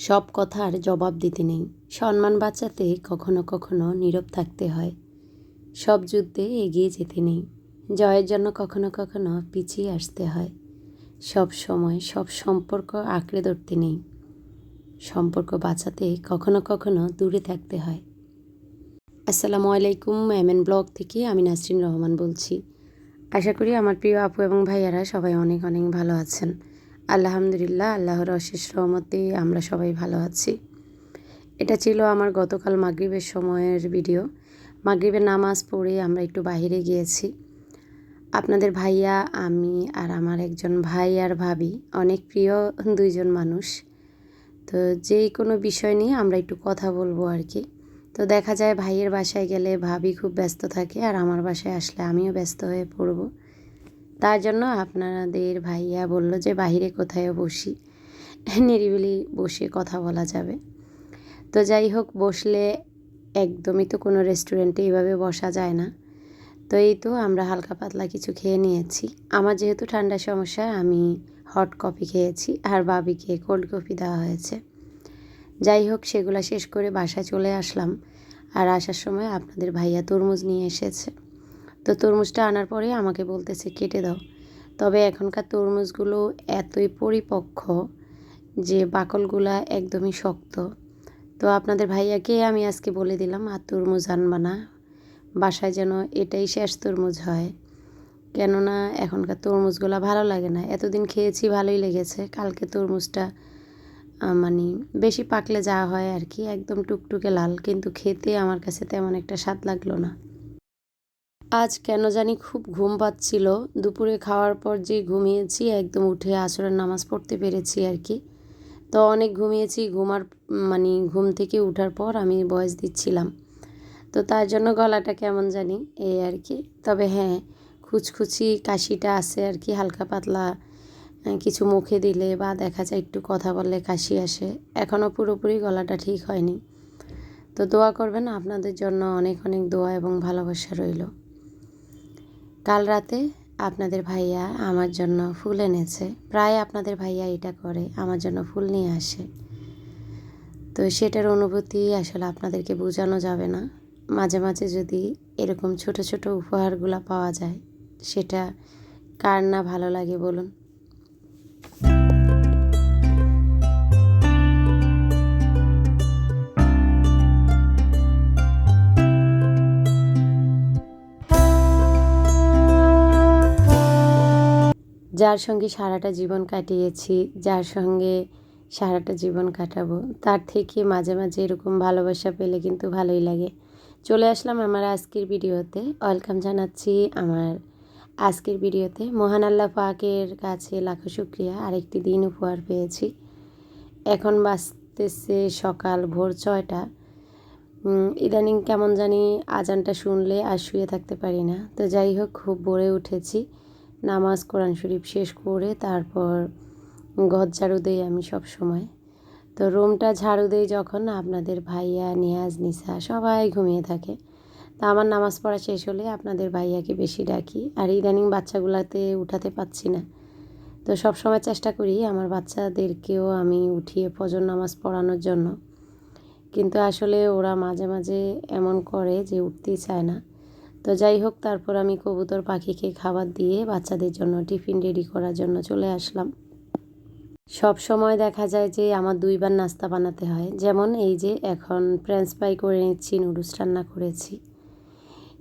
সব কথার জবাব দিতে নেই। সম্মান বাঁচাতে কখনো কখনো নীরব থাকতে হয়। সব যুদ্ধে এগিয়ে যেতে নেই। জয়ের জন্য কখনো কখনো পিছিয়ে আসতে হয়। সব সময় সব সম্পর্ক আঁকড়ে ধরতে নেই। সম্পর্ক বাঁচাতে কখনো কখনো দূরে থাকতে হয়। আসসালামু আলাইকুম, এমএন ব্লগ থেকে আমি নাসরিন রহমান বলছি। আশা করি আমার প্রিয় আপু এবং ভাইয়ারা সবাই অনেক অনেক ভালো আছেন। আলহামদুলিল্লাহ, আল্লাহর অশেষ রহমতে আমরা সবাই ভালো আছি। এটা ছিল আমার গতকাল মাগরিবের সময়ের ভিডিও। মাগরিবের নামাজ পড়ে আমরা একটু বাইরে গিয়েছি। আপনাদের ভাইয়া, আমি আর আমার একজন ভাই আর ভাবি, অনেক প্রিয় দুইজন মানুষ। তো যেই কোনো বিষয় নিয়ে আমরা একটু কথা বলব আর কি। তো দেখা যায় ভাইয়ের বাসায় গেলে ভাবি খুব ব্যস্ত থাকে আর আমার বাসায় আসলে আমিও ব্যস্ত হয়ে পড়ব। তার জন্য আপনাদের ভাইয়া বলল যে, বাহিরে কোথায় বসি? নিরিবিলি বসে কথা বলা যাবে। তো যাই হোক, বসলে একদমই তো কোনো রেস্টুরেন্টে এইভাবে বসা যায় না। তো এই তো আমরা হালকা পাতলা কিছু খেয়ে নিয়েছি। আমার যেহেতু ঠান্ডার সমস্যা, আমি হট কফি খেয়েছি আর বাবিকে কোল্ড কফি দেওয়া হয়েছে। যাই হোক, সেগুলো শেষ করে বাসায় চলে আসলাম। আর আসার সময় আপনাদের ভাইয়া তরমুজ নিয়ে এসেছে। তো তরমুজটা আনার পরে আমাকে বলতেছে, কেটে দাও। তবে এখনকার তরমুজগুলো এতই পরিপক্ক যে বাকলগুলা একদমই শক্ত। তো আপনাদের ভাইয়াকে আমি আজকে বলে দিলাম, আর তরমুজ আনবা না। বাসায় যেন এটাই শেষ তরমুজ হয়। কেননা এখনকার তরমুজগুলো ভালো লাগে না। এতদিন খেয়েছি, ভালোই লেগেছে। কালকে তরমুজটা মানে বেশি পাকলে যা হয় আর কি, একদম টুকটুকে লাল। কিন্তু খেতে আমার কাছে তেমন একটা স্বাদ লাগল না। আজ কেন জানি খুব ঘুম পাচ্ছিল। দুপুরে খাওয়ার পর যে ঘুমিয়েছি, একদম উঠে আসরের নামাজ পড়তে পেরেছি আর কি। তো অনেক ঘুমিয়েছি, ঘুমার মানে ঘুম থেকে উঠার পর আমি বয়স দিচ্ছিলাম। তো তার জন্য গলাটা কেমন জানি এই আর কি। তবে হ্যাঁ খুচখুচি কাশিটা আছে আর কি, হালকা পাতলা কিছু মুখে দিলে বা দেখা যায় একটু কথা বললে কাশি আসে। এখনও পুরোপুরি গলাটা ঠিক হয়নি। তো দোয়া করবেন, আপনাদের জন্য অনেক অনেক দোয়া এবং ভালোবাসা রইল। কাল রাতে আপনাদের ভাইয়া আমার জন্য ফুল এনেছে। প্রায় আপনাদের ভাইয়া এটা করে, আমার জন্য ফুল নিয়ে আসে। তো সেটার অনুভূতি আসলে আপনাদেরকে বোঝানো যাবে না। মাঝে মাঝে যদি এরকম ছোট ছোট উপহারগুলো পাওয়া যায়, সেটা কার না ভালো লাগে বলুন? যার সঙ্গে সারাটা জীবন কাটিয়েছি, যার সঙ্গে সারাটা জীবন কাটাবো, তার থেকে মাঝে মাঝে এরকম ভালোবাসা পেলে কিন্তু ভালোই লাগে। চলে আসলাম আমার আজকের ভিডিওতে। ওয়েলকাম জানাচ্ছি আমার আজকের ভিডিওতে। মহান আল্লাহ পাকের কাছে লাখো শুক্রিয়া। আরেকটি দিন উপহার পেয়েছি। এখন বাঁচতেছে সকাল ভোর ছয়টা। ইদানিং কেমন জানি আজানটা শুনলে আর শুয়ে থাকতে পারি না। তো যাই হোক, খুব ভোরে উঠেছি। নামাজ কোরআন শরীফ শেষ করে তারপর ঘর ঝাড়ু দেই আমি সব সময়। তো রুমটা ঝাড়ু দেই যখন আপনাদের ভাইয়া, নিয়াজ, নিসা সবাই ঘুমিয়ে থাকে। তা আমার নামাজ পড়া শেষ হলে আপনাদের ভাইয়াকে বেশি ডাকি। আর ইদানিং বাচ্চাগুলাতে উঠাতে পাচ্ছি না। তো সব সময় চেষ্টা করি আমার বাচ্চাদেরকেও আমি উঠিয়ে ফজর নামাজ পড়ানোর জন্য। কিন্তু আসলে ওরা মাঝে মাঝে এমন করে যে উঠতেই চায় না। তো যাই হোক, তারপর আমি কবুতর পাখিকে খাবার দিয়ে বাচ্চাদের জন্য টিফিন রেডি করার জন্য চলে আসলাম। সব সময় দেখা যায় যে আমার দুইবার নাস্তা বানাতে হয়। যেমন এই যে এখন ফ্রেঞ্চ ফ্রাই করে নিচ্ছি নুডলস রান্না করেছি।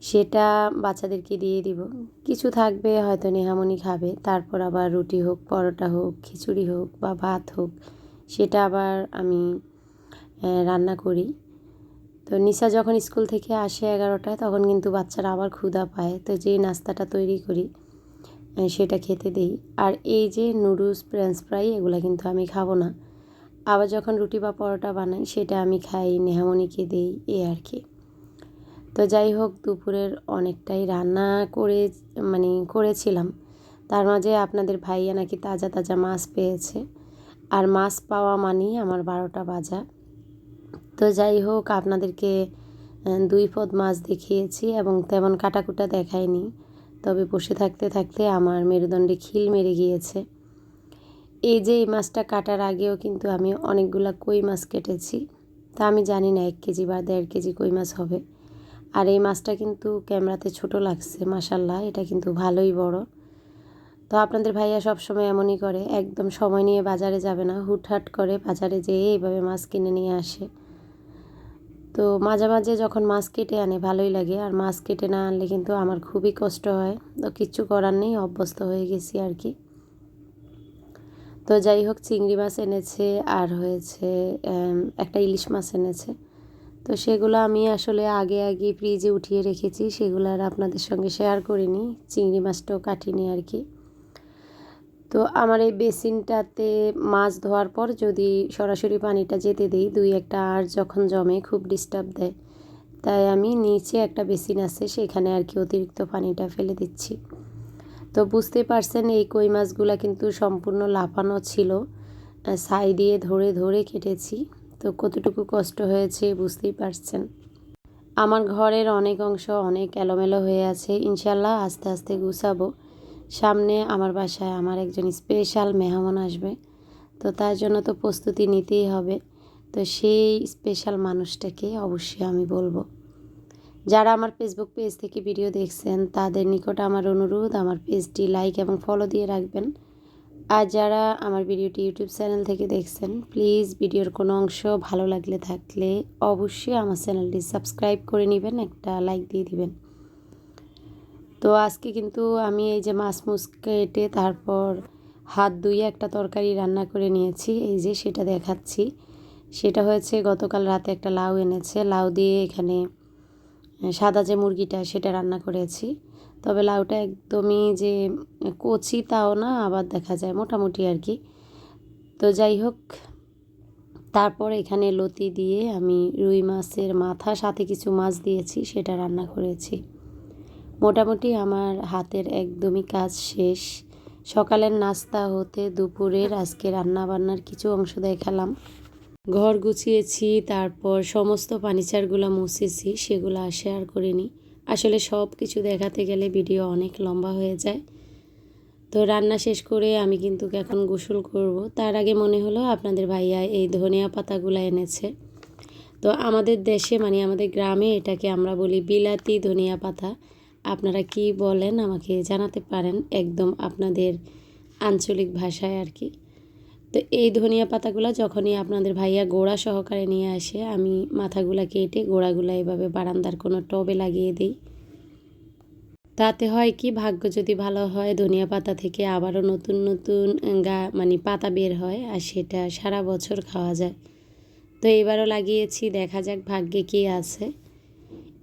সেটা বাচ্চাদেরকে দিয়ে দিব। কিছু থাকবে, হয়তো নেহামনি খাবে। তারপর আবার রুটি হোক, পরোটা হোক, খিচুড়ি হোক বা ভাত হোক, সেটা আবার আমি রান্না করি। তো নিশা যখন স্কুল থেকে আসে এগারোটায়, তখন কিন্তু বাচ্চারা আবার ক্ষুধা পায়। তো যেই নাস্তাটা তৈরি করি সেটা খেতে দিই। আর এই যে নুডলস, ফ্রেঞ্চ ফ্রাই, এগুলো কিন্তু আমি খাব না। আবার যখন রুটি বা পরোটা বানাই, সেটা আমি খাই, নেহামনিকে দিই, এ আর কি। তো যাই হোক, দুপুরের অনেকটাই রান্না করে মানে করেছিলাম। তার মাঝে আপনাদের ভাইয়া নাকি তাজা তাজা মাছ পেয়েছে। আর মাছ পাওয়া মানেই আমার বারোটা বাজা। তো যাই হোক, আপনাদেরকে দুই পদ মাছ দেখিয়েছি এবং তেমন কাটাকুটা দেখায়নি। তবে বসে থাকতে থাকতে আমার মেরুদণ্ডে খিল মেরে গিয়েছে। এই যে এই মাছটা কাটার আগেও কিন্তু আমি অনেকগুলা কই মাছ কেটেছি। তা আমি জানি না, এক কেজি বা দেড় কেজি কই মাছ হবে। আর এই মাছটা কিন্তু ক্যামেরাতে ছোট লাগছে মাসাল্লাহ এটা কিন্তু ভালোই বড়। তো আপনাদের ভাইয়া সবসময় এমনই করে, একদম সময় নিয়ে বাজারে যাবে না, হুটহাট করে বাজারে যেয়ে এইভাবে মাছ কিনে নিয়ে আসে। তো মাঝে মাঝে যখন মাছ কেটে আনে, ভালোই লাগে। আর মাছ কেটে না আনলে কিন্তু আমার খুবই কষ্ট হয়। তো কিচ্ছু করার নেই, অভ্যস্ত হয়ে গেছি আর কি। তো যাই হোক, চিংড়ি মাছ এনেছে, আর হয়েছে একটা ইলিশ মাছ এনেছে। তো সেগুলো আমি আসলে আগে আগে ফ্রিজে উঠিয়ে রেখেছি। সেগুলো আর আপনাদের সঙ্গে শেয়ার করিনি। চিংড়ি মাছটাও কাটিনি আর কি। তো আমার এই বেসিনটাতে মাছ ধোয়ার পর যদি সরাসরি পানিটা যেতে দিই, দুই একটা আর যখন জমে খুব ডিস্টার্ব দেয়। তাই আমি নিচে একটা বেসিন আছে, সেখানে আর কি অতিরিক্ত পানিটা ফেলে দিচ্ছি। তো বুঝতে পারছেন, এই কই মাছগুলো কিন্তু সম্পূর্ণ লাফানো ছিল। ছাই দিয়ে ধরে ধরে কেটেছি। তো কতটুকু কষ্ট হয়েছে বুঝতেই পারছেন। আমার ঘরের অনেক অংশ অনেক এলোমেলো হয়ে আছে। ইনশাল্লাহ আস্তে আস্তে গুছাবো। সামনে আমার বাসায় আমার একজন স্পেশাল মেহমান আসবে। তো তার জন্য তো প্রস্তুতি নিতেই হবে। তো সেই স্পেশাল মানুষটাকে অবশ্যই আমি বলব। যারা আমার ফেসবুক পেজ থেকে ভিডিও দেখছেন, তাদের নিকট আমার অনুরোধ, আমার পেজটি লাইক এবং ফলো দিয়ে রাখবেন। আর যারা আমার ভিডিওটি ইউটিউব চ্যানেল থেকে দেখছেন প্লিজ ভিডিওর কোনো অংশ ভালো লাগলে থাকলে অবশ্যই আমার চ্যানেলটি সাবস্ক্রাইব করে নেবেন, একটা লাইক দিয়ে দিবেন। তো আজকে কিন্তু আমি এই যে মাছ মুছ কেটে তারপর হাত ধুয়ে একটা তরকারি রান্না করে নিয়েছি, এই যে সেটা দেখাচ্ছি। সেটা হয়েছে গতকাল রাতে একটা লাউ এনেছে, লাউ দিয়ে এখানে সাদা যে মুরগিটা সেটা রান্না করেছি। তবে লাউটা একদমই যে কচি তাও না, আবার দেখা যায় মোটামুটি আর কি। তো যাই হোক, তারপর এখানে লতি দিয়ে আমি রুই মাছের মাথা, সাথে কিছু মাছ দিয়েছি, সেটা রান্না করেছি। মোটামুটি আমার হাতের একদমই কাজ শেষ। সকালের নাস্তা হতে দুপুরের আজকে রান্না বান্নার কিছু অংশ দেখালাম। ঘর গুছিয়েছি, তারপর সমস্ত ফার্নিচারগুলো মুছেছি, সেগুলো শেয়ার করিনি। আসলে সব কিছু দেখাতে গেলে ভিডিও অনেক লম্বা হয়ে যায়। তো রান্না শেষ করে আমি কিন্তু এখন গোসল করব। তার আগে মনে হলো আপনাদের ভাইয়া এই ধনিয়া পাতাগুলো এনেছে। তো আমাদের দেশে মানে আমাদের গ্রামে এটাকে আমরা বলি বিলাতি ধনিয়া পাতা। আপনারা কি বলেন আমাকে জানাতে পারেন একদম আপনাদের আঞ্চলিক ভাষায় আর কি। তো এই ধনিয়া পাতাগুলো যখনই আপনাদের ভাইয়া গোড়া সহকারে নিয়ে আসে, আমি মাথাগুলা কেটে গোড়াগুলো এভাবে বারান্দার কোনো টবে লাগিয়ে দিই। তাতে হয় কি, ভাগ্য যদি ভালো হয়, ধনিয়া পাতা থেকে আবারও নতুন নতুন গা মানে পাতা বের হয় আর সেটা সারা বছর খাওয়া যায়। তো এবারও লাগিয়েছি, দেখা যাক ভাগ্যে কী আছে।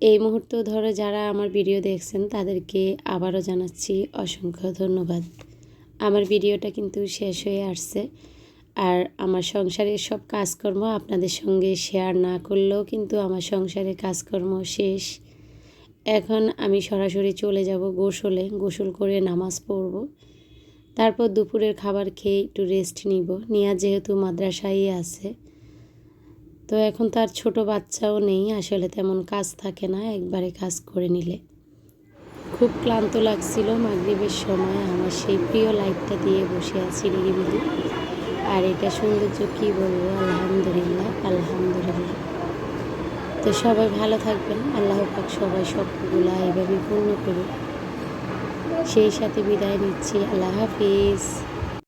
এই মুহূর্ত ধরে যারা আমার ভিডিও দেখছেন, তাদেরকে আবারও জানাচ্ছি অসংখ্য ধন্যবাদ। আমার ভিডিওটা কিন্তু শেষ হয়ে আসছে। আর আমার সংসারের সব কাজকর্ম আপনাদের সঙ্গে শেয়ার না করলেও কিন্তু আমার সংসারের কাজকর্ম শেষ। এখন আমি সরাসরি চলে যাব গোসলে, গোসল করে নামাজ পড়ব। তারপর দুপুরের খাবার খেয়ে একটু রেস্ট নিব। নিয়া যেহেতু মাদ্রাসায় আছে তো এখন তার ছোট বাচ্চাও নেই, আসলে তেমন কাজ থাকে না একবারে কাজ করে নিলে। খুব ক্লান্ত লাগছিল মাগরীবের সময়, আমার সেই প্রিয় লাইটটা দিয়ে বসে আছি নিরিবিলি। আর এটা সৌন্দর্য কী বলব? আলহামদুলিল্লাহ আলহামদুলিল্লাহ। তো সবাই ভালো থাকবেন, আল্লাহ পাক সবাই স্বপ্নগুলো এভাবে পূর্ণ করুক। সেই সাথে বিদায় নিচ্ছি, আল্লাহ হাফিজ।